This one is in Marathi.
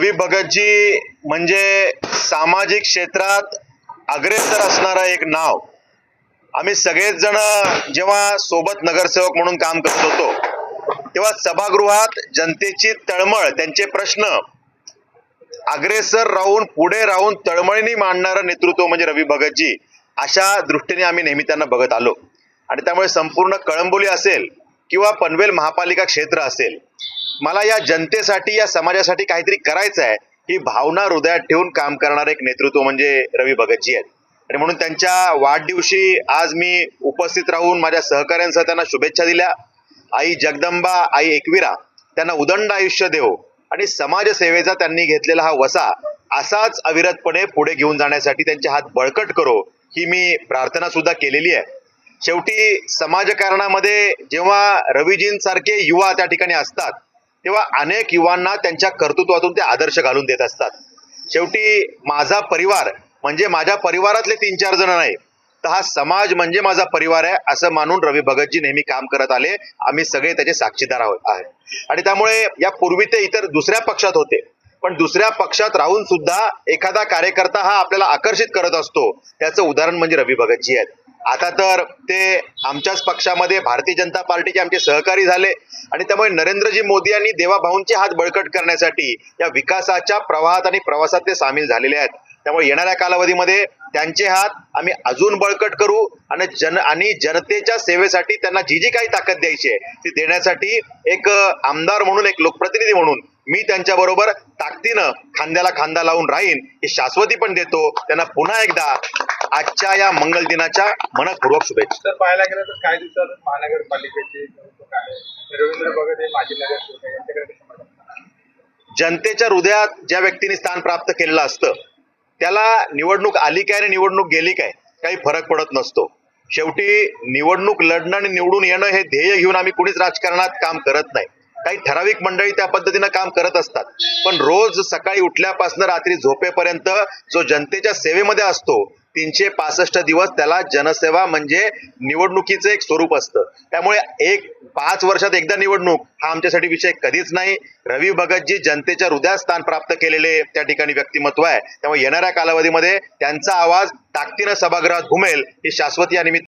रवी भगतजी म्हणजे सामाजिक क्षेत्रात अग्रेसर असणारं एक नाव. आम्ही सगळेच जण जेव्हा सोबत नगरसेवक म्हणून काम करत होतो तेव्हा सभागृहात जनतेची तळमळ त्यांचे प्रश्न अग्रेसर राहून पुढे राहून तळमळीने मांडणारं नेतृत्व म्हणजे रवी भगतजी अशा दृष्टीने आम्ही नेहमी त्यांना बघत आलो. आणि त्यामुळे संपूर्ण कळंबोली असेल किंवा पनवेल महापालिका क्षेत्र असेल मला या जनतेसाठी या समाजासाठी काहीतरी करायचं आहे. ही भावना हृदयात ठेवून काम करणारं एक नेतृत्व म्हणजे रवी भगतजी आहेत. आणि म्हणून त्यांच्या वाढदिवशी आज मी उपस्थित राहून माझ्या सहकाऱ्यांसह त्यांना शुभेच्छा दिल्या. आई जगदंबा आई एकविरा त्यांना उदंड आयुष्य देव आणि समाजसेवेचा त्यांनी घेतलेला हा वसा असाच अविरतपणे पुढे घेऊन जाण्यासाठी त्यांचे हात बळकट करो ही मी प्रार्थना सुद्धा केलेली आहे. शेवटी समाजकारणामध्ये जेव्हा रविजींसारखे युवा त्या ठिकाणी असतात तेव्हा अनेक युवांना त्यांच्या कर्तृत्वातून ते आदर्श घालून देत असतात. शेवटी माझा परिवार म्हणजे माझ्या परिवारातले तीन चार जण नाही तर हा समाज म्हणजे माझा परिवार आहे असं मानून रवी भगतजी नेहमी काम करत आले. आम्ही सगळे त्याचे साक्षीदार आहोत आहे. आणि त्यामुळे या पूर्वी ते इतर दुसऱ्या पक्षात होते. पण दुसऱ्या पक्षात राहून सुद्धा एखादा कार्यकर्ता हा आपल्याला आकर्षित करत असतो. त्याचं उदाहरण म्हणजे रवी भगतजी आहेत. आता तर ते आमच्याच पक्षामध्ये भारतीय जनता पार्टीचे आमचे सहकारी झाले आणि त्यामुळे नरेंद्रजी मोदी यांनी देवाभाऊंचे हात बळकट करण्यासाठी या विकासाच्या प्रवाहात आणि प्रवासात ते सामील झालेले आहेत. त्यामुळे येणाऱ्या कालावधीमध्ये त्यांचे हात आम्ही अजून बळकट करू आणि जन आणि जनतेच्या सेवेसाठी त्यांना जी जी काही ताकद द्यायची आहे ती देण्यासाठी एक आमदार म्हणून एक लोकप्रतिनिधी म्हणून मी त्यांच्या बरोबर ताकदीनं खांद्याला खांदा लावून राहीन ही शाश्वती पण देतो. त्यांना पुन्हा एकदा आजच्या या मंगल दिनाच्या मनपूर्वक शुभेच्छा. पाहायला गेलं तर काही दिवसात महानगरपालिकेचे रवींद्र भगत हे माजी? जनतेच्या हृदयात ज्या व्यक्तीने स्थान प्राप्त केलेलं असतं त्याला निवडणूक आली काय आणि निवडणूक गेली काय काही फरक पडत नसतो. शेवटी निवडणूक लढणं आणि निवडून येणं हे ध्येय घेऊन आम्ही कुणीच राजकारणात काम करत नाही. काही ठराविक मंडळी त्या पद्धतीनं काम करत असतात. पण रोज सकाळी उठल्यापासून रात्री झोपेपर्यंत जो जनतेच्या सेवेमध्ये असतो तीनशे पासष्ट दिवस त्याला जनसेवा म्हणजे निवडणुकीचं एक स्वरूप असतं. त्यामुळे एक पाच वर्षात एकदा निवडणूक हा आमच्यासाठी विषय कधीच नाही. रवी भगतजी जनतेच्या हृदयात स्थान प्राप्त केलेले त्या ठिकाणी व्यक्तिमत्व आहे. त्यामुळे येणाऱ्या कालावधीमध्ये त्यांचा आवाज ताकदीनं सभागृहात घुमेल ही शाश्वत या निमित्त